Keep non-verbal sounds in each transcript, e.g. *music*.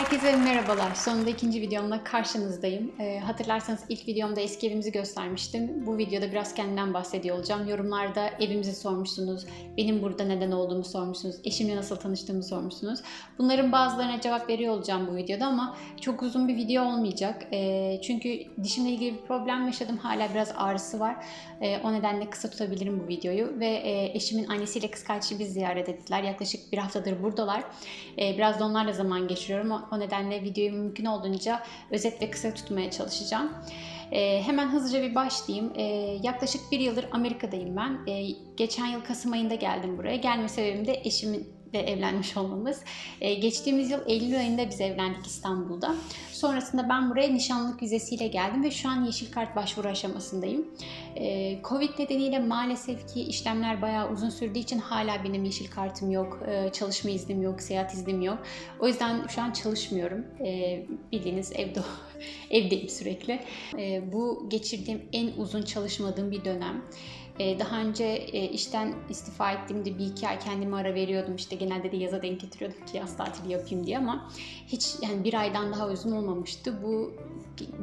Herkese merhabalar. Sonunda ikinci videomla karşınızdayım. Ee, hatırlarsanız ilk videomda eski evimizi göstermiştim. Bu videoda biraz kendimden bahsediyor olacağım. Yorumlarda evimizi sormuşsunuz. Benim burada neden olduğumu sormuşsunuz. Eşimle nasıl tanıştığımı sormuşsunuz. Bunların bazılarına cevap veriyor olacağım bu videoda ama çok uzun bir video olmayacak. Ee, çünkü dişimle ilgili bir problem yaşadım. Hala biraz ağrısı var. Ee, o nedenle kısa tutabilirim bu videoyu. Ve e, eşimin annesiyle kız kardeşi bizi ziyaret ettiler. Yaklaşık bir haftadır buradalar. Ee, biraz da onlarla zaman geçiriyorum. O, nedenle videoyu mümkün olduğunca özet ve kısa tutmaya çalışacağım. Ee, hemen hızlıca bir başlayayım. Ee, yaklaşık bir yıldır Amerika'dayım ben. Ee, geçen yıl Kasım ayında geldim buraya. Gelme sebebim de eşimin de evlenmiş olmamız. Ee, geçtiğimiz yıl Eylül ayında biz evlendik İstanbul'da. Sonrasında ben buraya nişanlık vizesiyle geldim ve şu an yeşil kart başvuru aşamasındayım. Ee, Covid nedeniyle maalesef ki işlemler bayağı uzun sürdüğü için hala benim yeşil kartım yok, ee, çalışma iznim yok, seyahat iznim yok. O yüzden şu an çalışmıyorum. Ee, bildiğiniz evde *laughs* evdeyim sürekli. Ee, bu geçirdiğim en uzun çalışmadığım bir dönem. Ee, Daha önce e, işten istifa ettiğimde bir iki ay kendime ara veriyordum. İşte genelde de yaza denk getiriyordum ki yaz tatili yapayım diye ama hiç yani bir aydan daha uzun olmamıştı. Bu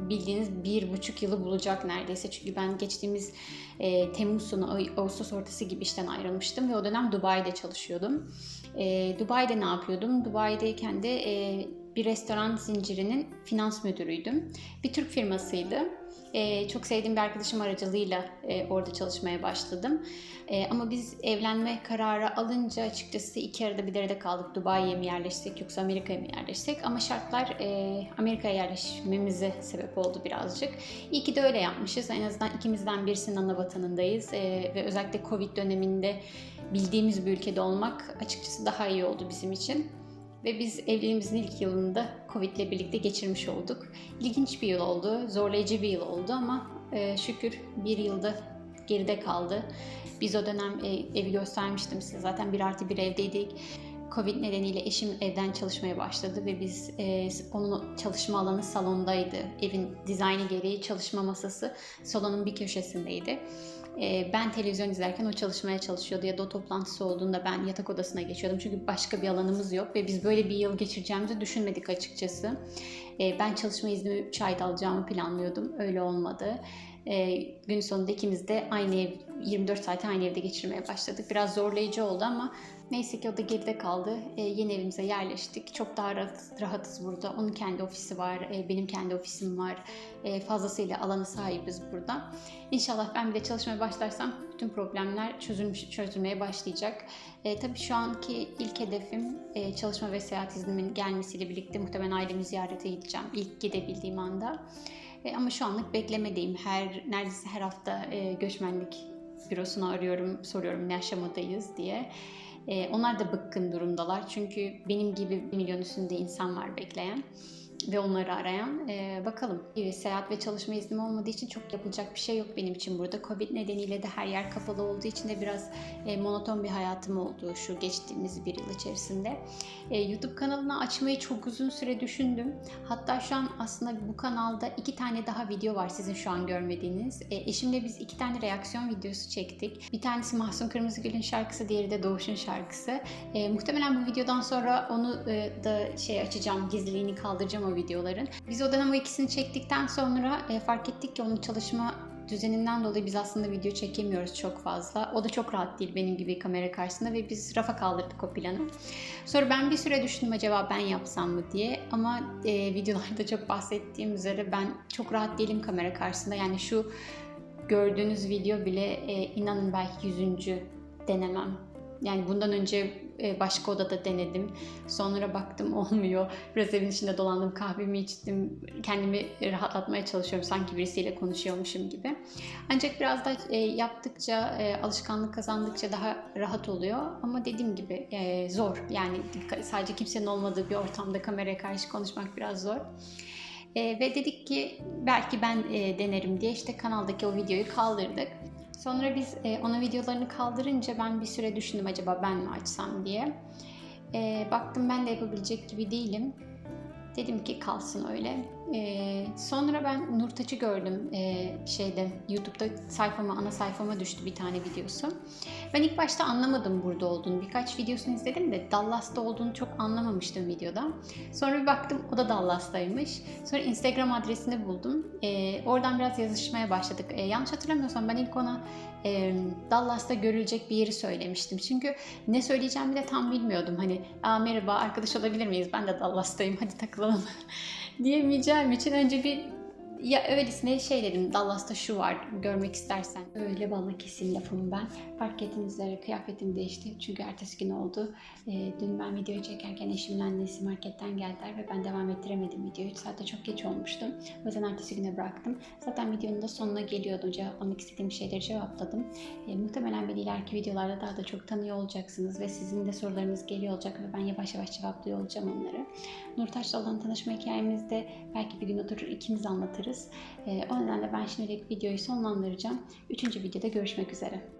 bildiğiniz bir buçuk yılı bulacak neredeyse. Çünkü ben geçtiğimiz e, Temmuz sonu, Ağustos ortası gibi işten ayrılmıştım ve o dönem Dubai'de çalışıyordum. E, Dubai'de ne yapıyordum? Dubai'deyken de e, bir restoran zincirinin finans müdürüydüm. Bir Türk firmasıydı. Ee, çok sevdiğim bir arkadaşım aracılığıyla e, orada çalışmaya başladım. E, ama biz evlenme kararı alınca açıkçası iki arada bir derede kaldık. Dubai'ye mi yerleşsek yoksa Amerika'ya mı yerleşsek? Ama şartlar e, Amerika'ya yerleşmemize sebep oldu birazcık. İyi ki de öyle yapmışız. En azından ikimizden birisinin ana vatanındayız. E, ve özellikle Covid döneminde bildiğimiz bir ülkede olmak açıkçası daha iyi oldu bizim için. Ve biz evliliğimizin ilk yılında Covid ile birlikte geçirmiş olduk. İlginç bir yıl oldu, zorlayıcı bir yıl oldu ama e, şükür bir yılda geride kaldı. Biz o dönem e, evi göstermiştim size. Zaten bir artı bir evdeydik. Covid nedeniyle eşim evden çalışmaya başladı ve biz e, onun çalışma alanı salondaydı. Evin dizaynı gereği çalışma masası salonun bir köşesindeydi. E, ben televizyon izlerken o çalışmaya çalışıyordu ya da o toplantısı olduğunda ben yatak odasına geçiyordum. Çünkü başka bir alanımız yok ve biz böyle bir yıl geçireceğimizi düşünmedik açıkçası. E, ben çalışma iznimi 3 ayda alacağımı planlıyordum. Öyle olmadı. E, gün sonunda ikimiz de aynı ev, 24 saati aynı evde geçirmeye başladık. Biraz zorlayıcı oldu ama neyse ki o da geride kaldı. E, yeni evimize yerleştik. Çok daha rahat, rahatız burada. Onun kendi ofisi var, e, benim kendi ofisim var. E, fazlasıyla alanı sahibiz burada. İnşallah ben bile çalışmaya başlarsam bütün problemler çözülmüş, çözülmeye başlayacak. E, tabii şu anki ilk hedefim e, çalışma ve seyahat iznimin gelmesiyle birlikte muhtemelen ailemi ziyarete gideceğim. İlk gidebildiğim anda. E, ama şu anlık beklemedeyim. Her neredeyse her hafta e, göçmenlik bürosunu arıyorum, soruyorum ne aşamadayız diye. E, onlar da bıkkın durumdalar. Çünkü benim gibi milyon üstünde insan var bekleyen ve onları arayan. E, bakalım. E, seyahat ve çalışma iznim olmadığı için çok yapılacak bir şey yok benim için burada. Covid nedeniyle de her yer kapalı olduğu için de biraz e, monoton bir hayatım oldu şu geçtiğimiz bir yıl içerisinde. E, YouTube kanalını açmayı çok uzun süre düşündüm. Hatta şu an aslında bu kanalda iki tane daha video var sizin şu an görmediğiniz. E, eşimle biz iki tane reaksiyon videosu çektik. Bir tanesi Mahsun Kırmızıgül'ün şarkısı, diğeri de Doğuş'un şarkısı. E, muhtemelen bu videodan sonra onu e, da şey açacağım, gizliliğini kaldıracağım o videoların. Biz o dönem o ikisini çektikten sonra e, fark ettik ki onun çalışma düzeninden dolayı biz aslında video çekemiyoruz çok fazla. O da çok rahat değil benim gibi kamera karşısında ve biz rafa kaldırdık o planı. Sonra ben bir süre düşündüm acaba ben yapsam mı diye ama e, videolarda çok bahsettiğim üzere ben çok rahat değilim kamera karşısında. Yani şu gördüğünüz video bile e, inanın belki yüzüncü denemem. Yani bundan önce e, başka odada denedim. Sonra baktım *laughs* olmuyor. Biraz evin içinde dolandım, kahvemi içtim. Kendimi rahatlatmaya çalışıyorum sanki birisiyle konuşuyormuşum gibi. Ancak biraz da e, yaptıkça, e, alışkanlık kazandıkça daha rahat oluyor. Ama dediğim gibi zor. Yani sadece kimsenin olmadığı bir ortamda kameraya karşı konuşmak biraz zor. Ve dedik ki belki ben denerim diye işte kanaldaki o videoyu kaldırdık. Sonra biz e, ona videolarını kaldırınca ben bir süre düşündüm acaba ben mi açsam diye. E, baktım ben de yapabilecek gibi değilim. Dedim ki kalsın öyle. Ee, sonra ben Nurtaç'ı gördüm ee, şeyde YouTube'da sayfama, ana sayfama düştü bir tane videosu. Ben ilk başta anlamadım burada olduğunu. Birkaç videosunu izledim de Dallas'ta olduğunu çok anlamamıştım videoda. Sonra bir baktım o da Dallas'taymış. Sonra Instagram adresini buldum. Ee, oradan biraz yazışmaya başladık. Ee, yanlış hatırlamıyorsam ben ilk ona e, Dallas'ta görülecek bir yeri söylemiştim. Çünkü ne söyleyeceğimi de tam bilmiyordum. Hani Aa, merhaba arkadaş olabilir miyiz? Ben de Dallas'tayım hadi takılalım diyemeyeceğim için önce bir ya öylesine şey dedim Dallas'ta şu var görmek istersen. Öyle bana kesin lafım ben. Fark ettiğiniz üzere kıyafetim değişti çünkü ertesi gün oldu. Ee, dün ben videoyu çekerken eşimin annesi marketten geldiler ve ben devam ettiremedim videoyu. 3 saatte çok geç olmuştum. O yüzden ertesi güne bıraktım. Zaten videonun da sonuna geliyordu. Cevaplamak istediğim şeyleri cevapladım. Ee, muhtemelen beni ileriki videolarda daha da çok tanıyor olacaksınız ve sizin de sorularınız geliyor olacak ve ben yavaş yavaş cevaplıyor olacağım onları. Nurtaş'la olan tanışma hikayemizde belki bir gün oturur ikimiz anlatırız. Ee, o nedenle ben şimdilik videoyu sonlandıracağım. Üçüncü videoda görüşmek üzere.